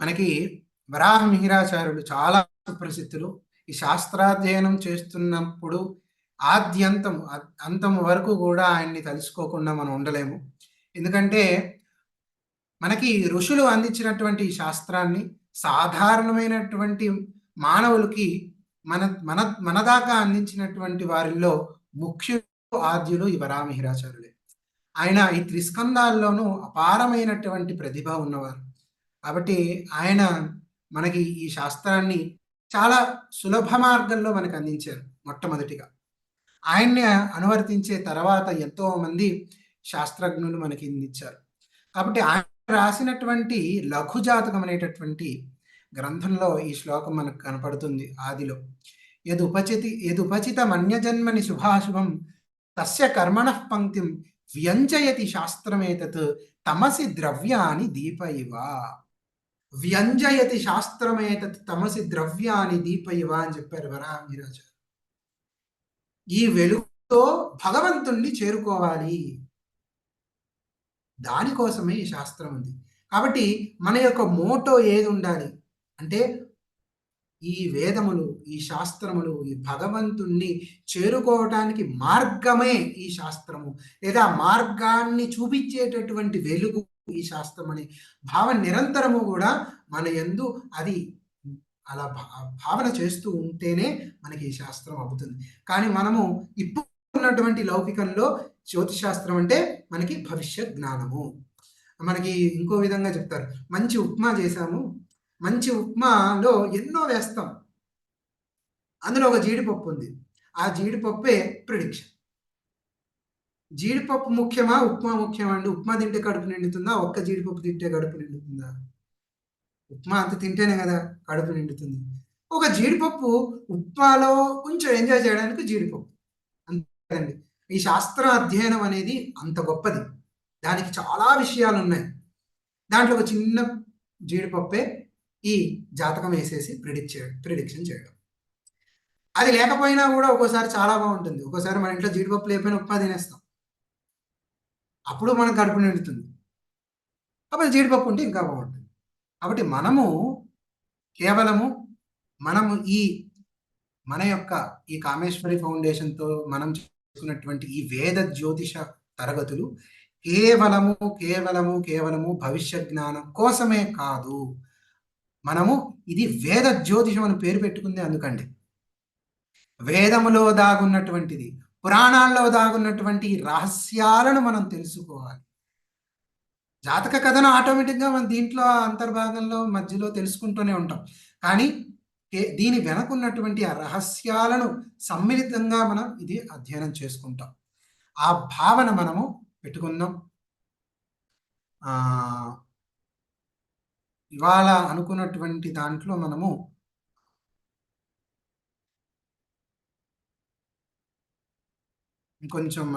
మనకి వరాహ మిహిరాచార్యులు చాలా సుప్రసిద్ధులు. ఈ శాస్త్రాధ్యయనం చేస్తున్నప్పుడు ఆద్యంతం అంతం వరకు కూడా ఆయన్ని తెలుసుకోకుండా మనం ఉండలేము. ఎందుకంటే మనకి ఋషులు అందించినటువంటి ఈ శాస్త్రాన్ని సాధారణమైనటువంటి మానవులకి మన మన మన దాకా అందించినటువంటి వారిలో ముఖ్య ఆద్యులు ఈ వరామిహిరాచార్యులే ఆయన ఈ త్రిస్కందాల్లోనూ అపారమైనటువంటి ప్రతిభ ఉన్నవారు. కాబట్టి ఆయన మనకి ఈ శాస్త్రాన్ని చాలా సులభ మార్గంలో మనకు అందించారు మొట్టమొదటిగా. ఆయన్ని అనువర్తించే తర్వాత ఎంతో మంది శాస్త్రజ్ఞులు మనకి అందించారు. కాబట్టి ఆయన రాసినటువంటి లఘు జాతకం అనేటటువంటి గ్రంథంలో ఈ శ్లోకం మనకు కనపడుతుంది ఆదిలో. యదుపచితి యదుపచిత మన్యజన్మని శుభాశుభం తస్య కర్మణ పంక్తిం వ్యంజయతి శాస్త్రమేతత్ తమసి ద్రవ్యాన్ని దీప ఇవ. వ్యంజయతి శాస్త్రమేతత్ తమసి ద్రవ్యాన్ని దీప ఇవ అని చెప్పారు వరామిరాజు ఈ వెలుగుతో భగవంతుణ్ణి చేరుకోవాలి. దానికోసమే ఈ శాస్త్రం ఉంది. కాబట్టి మన యొక్క మోటో ఏది ఉండాలి? అంటే ఈ వేదములు ఈ శాస్త్రములు ఈ భగవంతుణ్ణి చేరుకోవటానికి మార్గమే ఈ శాస్త్రము. లేదా మార్గాన్ని చూపించేటటువంటి వెలుగు ఈ శాస్త్రం అనే. భావన నిరంతరము కూడా మన ఎందు అది అలా భావన చేస్తూ ఉంటేనే మనకి ఈ శాస్త్రం అవుతుంది. కానీ మనము ఇప్పుడు ఉన్నటువంటి లౌకికంలో జ్యోతిశాస్త్రం అంటే మనకి భవిష్య జ్ఞానము. మనకి ఇంకో విధంగా చెప్తారు. మంచి ఉప్మా చేశాము. మంచి ఉప్మాలో ఎన్నో వేస్తాం. అందులో ఒక జీడిపప్పు ఉంది. ఆ జీడిపప్పే ప్రిడిక్షన్. జీడిపప్పు ముఖ్యమా? ఉప్మా ముఖ్యమా అండి? ఉప్మా తింటే కడుపు నిండుతుందా? ఒక్క జీడిపప్పు తింటే కడుపు నిండుతుందా? ఉప్మా అంత తింటేనే కదా కడుపు నిండుతుంది. ఒక జీడిపప్పు ఉప్మాలో కొంచెం ఎంజాయ్ చేయడానికి జీడిపప్పు. అంతేనండి. ఈ శాస్త్ర అధ్యయనం అనేది అంత గొప్పది. దానికి చాలా విషయాలు ఉన్నాయి. దాంట్లో ఒక చిన్న జీడిపప్పే ఈ జాతకం వేసేసి ప్రిడిక్ట్ చేయడం ప్రిడిక్షన్ చేయడం. అది లేకపోయినా కూడా ఒక్కోసారి చాలా బాగుంటుంది. ఒక్కోసారి మన ఇంట్లో జీడిపప్పు లేకపోయినా ఉప్మా తినేస్తాం. అప్పుడు మనకు కడుపు నిండుతుంది. అప్పుడు జీడిపప్పు ఉంటే ఇంకా బాగుంటుంది. కాబట్టి మనము కేవలము మనము ఈ మన యొక్క ఈ కామేశ్వరి ఫౌండేషన్తో మనం చేసుకున్నటువంటి ఈ వేద జ్యోతిష తరగతులు కేవలము కేవలము కేవలము భవిష్య జ్ఞానం కోసమే కాదు. మనము ఇది వేద జ్యోతిషం అని పేరు పెట్టుకుంది అందుకండి వేదములో దాగున్నటువంటిది పురాణాల్లో దాగున్నటువంటి రహస్యాలను మనం తెలుసుకోవాలి. జాతక కథను ఆటోమేటిక్గా మనం దీంట్లో అంతర్భాగంలో మధ్యలో తెలుసుకుంటూనే ఉంటాం. కానీ దీని వెనకున్నటువంటి ఆ రహస్యాలను సమ్మిళితంగా మనం ఇది అధ్యయనం చేసుకుంటాం. ఆ భావన మనము పెట్టుకుందాం. ఇవాళ అనుకున్నటువంటి దాంట్లో మనము ఇంకొంచెం